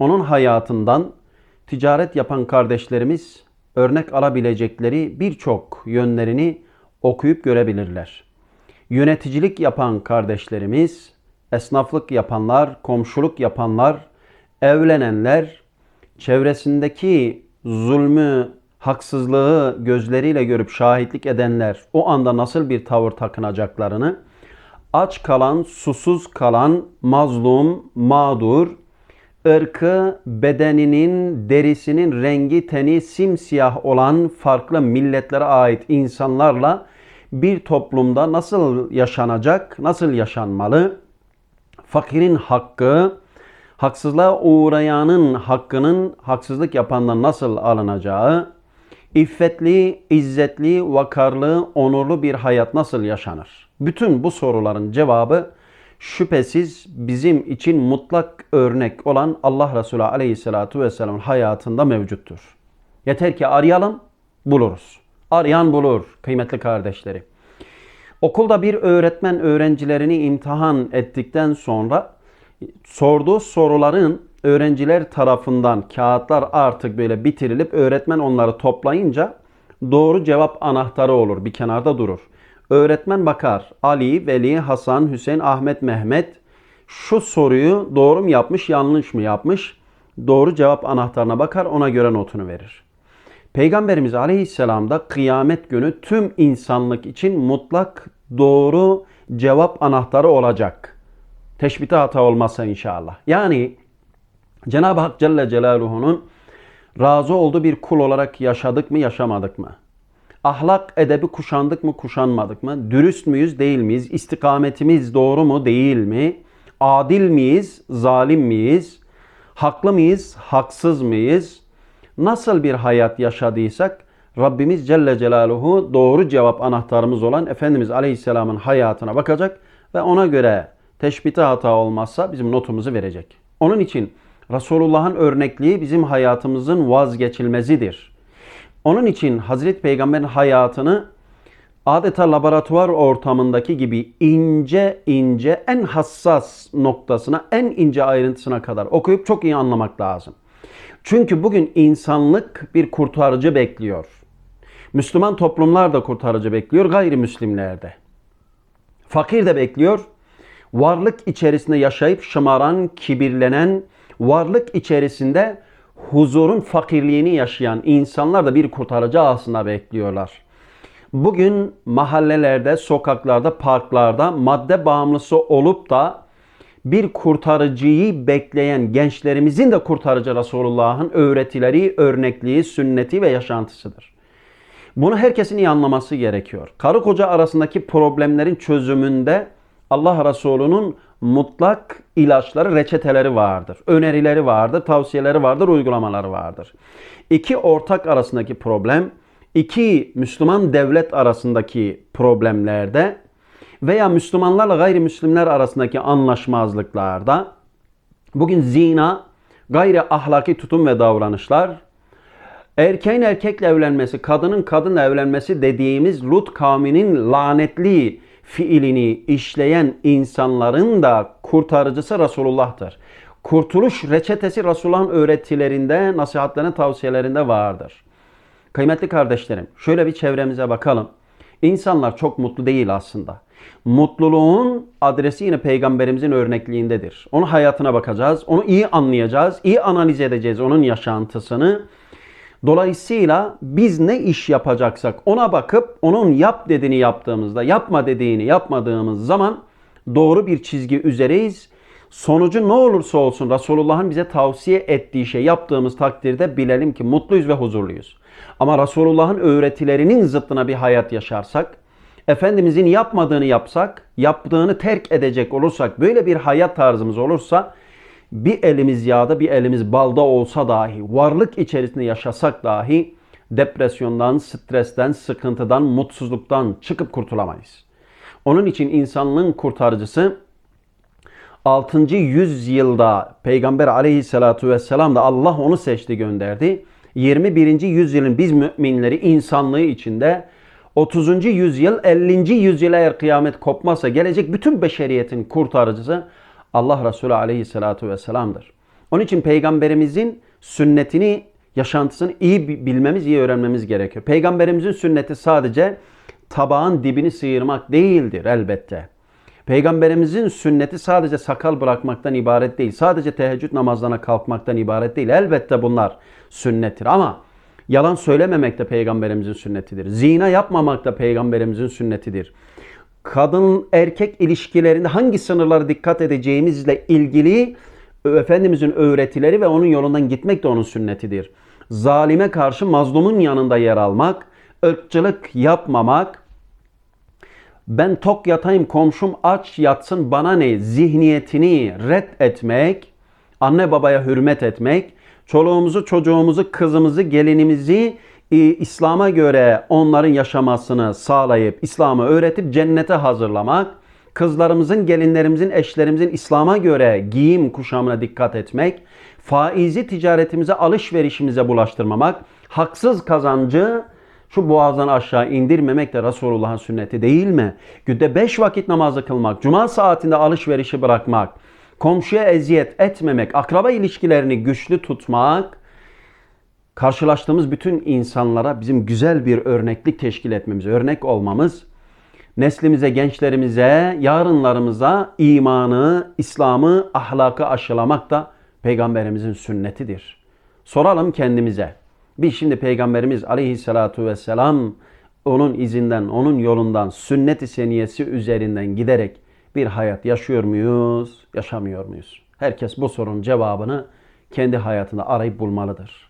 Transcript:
onun hayatından ticaret yapan kardeşlerimiz örnek alabilecekleri birçok yönlerini okuyup görebilirler. Yöneticilik yapan kardeşlerimiz, esnaflık yapanlar, komşuluk yapanlar, evlenenler, çevresindeki zulmü, haksızlığı gözleriyle görüp şahitlik edenler o anda nasıl bir tavır takınacaklarını, aç kalan, susuz kalan, mazlum, mağdur, ırkı, bedeninin, derisinin rengi, teni simsiyah olan farklı milletlere ait insanlarla bir toplumda nasıl yaşanacak, nasıl yaşanmalı, fakirin hakkı, haksızlığa uğrayanın hakkının haksızlık yapandan nasıl alınacağı, iffetli, izzetli, vakarlı, onurlu bir hayat nasıl yaşanır? Bütün bu soruların cevabı şüphesiz bizim için mutlak örnek olan Allah Resulü Aleyhisselatü Vesselam'ın hayatında mevcuttur. Yeter ki arayalım, buluruz. Arayan bulur kıymetli kardeşleri. Okulda bir öğretmen öğrencilerini imtihan ettikten sonra sorduğu soruların öğrenciler tarafından kağıtlar artık böyle bitirilip öğretmen onları toplayınca doğru cevap anahtarı olur. Bir kenarda durur. Öğretmen bakar. Ali, Veli, Hasan, Hüseyin, Ahmet, Mehmet şu soruyu doğru mu yapmış, yanlış mı yapmış? Doğru cevap anahtarına bakar, ona göre notunu verir. Peygamberimiz Aleyhisselam da kıyamet günü tüm insanlık için mutlak doğru cevap anahtarı olacak. Teşbite hata olmazsa inşallah. Yani Cenab-ı Hak Celle Celaluhu'nun razı olduğu bir kul olarak yaşadık mı, yaşamadık mı? Ahlak edebi kuşandık mı, kuşanmadık mı? Dürüst müyüz, değil miyiz? İstikametimiz doğru mu, değil mi? Adil miyiz, zalim miyiz? Haklı mıyız, haksız mıyız? Nasıl bir hayat yaşadıysak Rabbimiz Celle Celaluhu doğru cevap anahtarımız olan Efendimiz Aleyhisselam'ın hayatına bakacak ve ona göre teşbite hata olmazsa bizim notumuzu verecek. Onun için Resulullah'ın örnekliği bizim hayatımızın vazgeçilmezidir. Onun için Hazreti Peygamber'in hayatını adeta laboratuvar ortamındaki gibi ince ince en hassas noktasına, en ince ayrıntısına kadar okuyup çok iyi anlamak lazım. Çünkü bugün insanlık bir kurtarıcı bekliyor. Müslüman toplumlar da kurtarıcı bekliyor, gayrimüslimler de. Fakir de bekliyor. Varlık içerisinde yaşayıp şımaran, kibirlenen, varlık içerisinde huzurun fakirliğini yaşayan insanlar da bir kurtarıcı aslında bekliyorlar. Bugün mahallelerde, sokaklarda, parklarda madde bağımlısı olup da bir kurtarıcıyı bekleyen gençlerimizin de kurtarıcı Resulullah'ın öğretileri, örnekliği, sünneti ve yaşantısıdır. Bunu herkesin iyi anlaması gerekiyor. Karı koca arasındaki problemlerin çözümünde Allah Resulü'nün mutlak ilaçları, reçeteleri vardır. Önerileri vardır, tavsiyeleri vardır, uygulamaları vardır. İki ortak arasındaki problem, iki Müslüman devlet arasındaki problemlerde veya Müslümanlarla gayrimüslimler arasındaki anlaşmazlıklarda bugün zina, gayri ahlaki tutum ve davranışlar, erkeğin erkekle evlenmesi, kadının kadınla evlenmesi dediğimiz Lut kavminin lanetli fiilini işleyen insanların da kurtarıcısı Resulullah'tır. Kurtuluş reçetesi Resulullah'ın öğretilerinde, nasihatlerinde, tavsiyelerinde vardır. Kıymetli kardeşlerim, şöyle bir çevremize bakalım. İnsanlar çok mutlu değil aslında. Mutluluğun adresi yine peygamberimizin örnekliğindedir. Onun hayatına bakacağız, onu iyi anlayacağız, iyi analiz edeceğiz onun yaşantısını. Dolayısıyla biz ne iş yapacaksak ona bakıp onun yap dediğini yaptığımızda, yapma dediğini yapmadığımız zaman doğru bir çizgi üzereyiz. Sonucu ne olursa olsun Resulullah'ın bize tavsiye ettiği şey yaptığımız takdirde bilelim ki mutluyuz ve huzurluyuz. Ama Resulullah'ın öğretilerinin zıttına bir hayat yaşarsak, Efendimizin yapmadığını yapsak, yaptığını terk edecek olursak, böyle bir hayat tarzımız olursa bir elimiz yağda bir elimiz balda olsa dahi, varlık içerisinde yaşasak dahi depresyondan, stresten, sıkıntıdan, mutsuzluktan çıkıp kurtulamayız. Onun için insanlığın kurtarıcısı 6. yüzyılda Peygamber aleyhissalatu vesselam da Allah onu seçti gönderdi. 21. yüzyılın biz müminleri insanlığı içinde 30. yüzyıl 50. yüzyıl eğer kıyamet kopmazsa gelecek bütün beşeriyetin kurtarıcısı Allah Resulü aleyhissalatu vesselam'dır. Onun için peygamberimizin sünnetini, yaşantısını iyi bi- bilmemiz, iyi öğrenmemiz gerekiyor. Peygamberimizin sünneti sadece tabağın dibini sıyırmak değildir elbette. Peygamberimizin sünneti sadece sakal bırakmaktan ibaret değil. Sadece teheccüd namazlarına kalkmaktan ibaret değil. Elbette bunlar sünnettir ama yalan söylememek de peygamberimizin sünnetidir. Zina yapmamak da peygamberimizin sünnetidir. Kadın erkek ilişkilerinde hangi sınırlara dikkat edeceğimizle ilgili Efendimizin öğretileri ve onun yolundan gitmek de onun sünnetidir. Zalime karşı mazlumun yanında yer almak, ırkçılık yapmamak, ben tok yatayım komşum aç yatsın bana ne zihniyetini red etmek, anne babaya hürmet etmek, çoluğumuzu, çocuğumuzu, kızımızı, gelinimizi İslam'a göre onların yaşamasını sağlayıp İslam'ı öğretip cennete hazırlamak, kızlarımızın, gelinlerimizin, eşlerimizin İslam'a göre giyim kuşamına dikkat etmek, faizi ticaretimize, alışverişimize bulaştırmamak, haksız kazancı şu boğazdan aşağı indirmemek de Resulullah'ın sünneti değil mi? Günde beş vakit namazı kılmak, cuma saatinde alışverişi bırakmak, komşuya eziyet etmemek, akraba ilişkilerini güçlü tutmak, karşılaştığımız bütün insanlara bizim güzel bir örneklik teşkil etmemiz, örnek olmamız, neslimize, gençlerimize, yarınlarımıza imanı, İslam'ı, ahlakı aşılamak da peygamberimizin sünnetidir. Soralım kendimize. Biz şimdi peygamberimiz aleyhissalatu vesselam onun izinden, onun yolundan, sünnet-i seniyesi üzerinden giderek bir hayat yaşıyor muyuz, yaşamıyor muyuz? Herkes bu sorunun cevabını kendi hayatında arayıp bulmalıdır.